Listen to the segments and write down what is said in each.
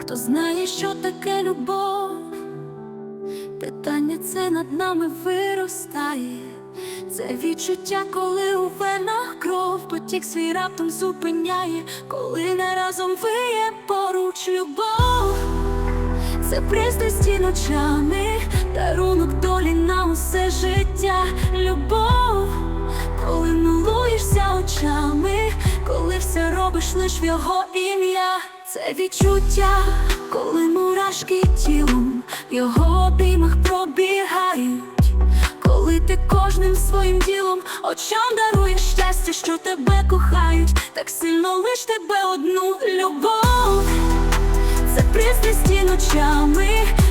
хто знає, що таке любов. Питання це над нами виростає. Це відчуття, коли у венах кров потік свій раптом зупиняє, коли не разом виє поруч любов. Це пристрасті ночами, дарунок долі на усе життя, любов, робиш лиш в його ім'я, це відчуття, коли мурашки тілом в його обіймах пробігають, коли ти кожним своїм ділом очам даруєш щастя, що тебе кохають, так сильно лиш тебе одну любов. Це пристрасті ночами,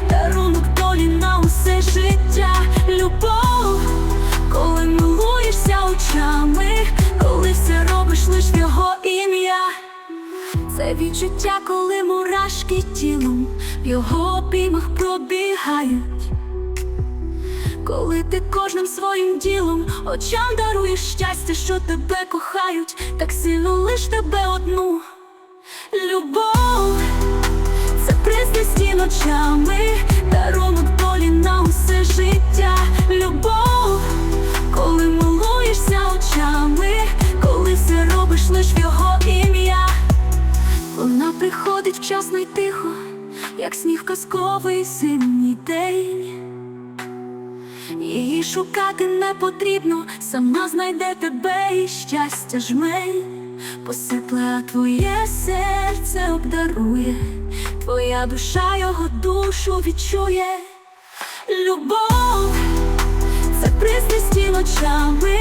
дарунок долі на усе життя, любов, коли милуєшся очами, коли все робиш лиш в його. Це відчуття, коли мурашки тілом в його обіймах пробігають. Коли ти кожним своїм ділом очам даруєш щастя, що тебе кохають, так сильно лиш тебе одну любов. Це пристрасті ночами, Вона приходить вчасно й тихо, як сніг казковий зимній день. Її шукати не потрібно, сама знайде тебе і щастя жмень. Посипле, твоє серце обдарує, твоя душа його душу відчує. Любов, це пристрасті ночами,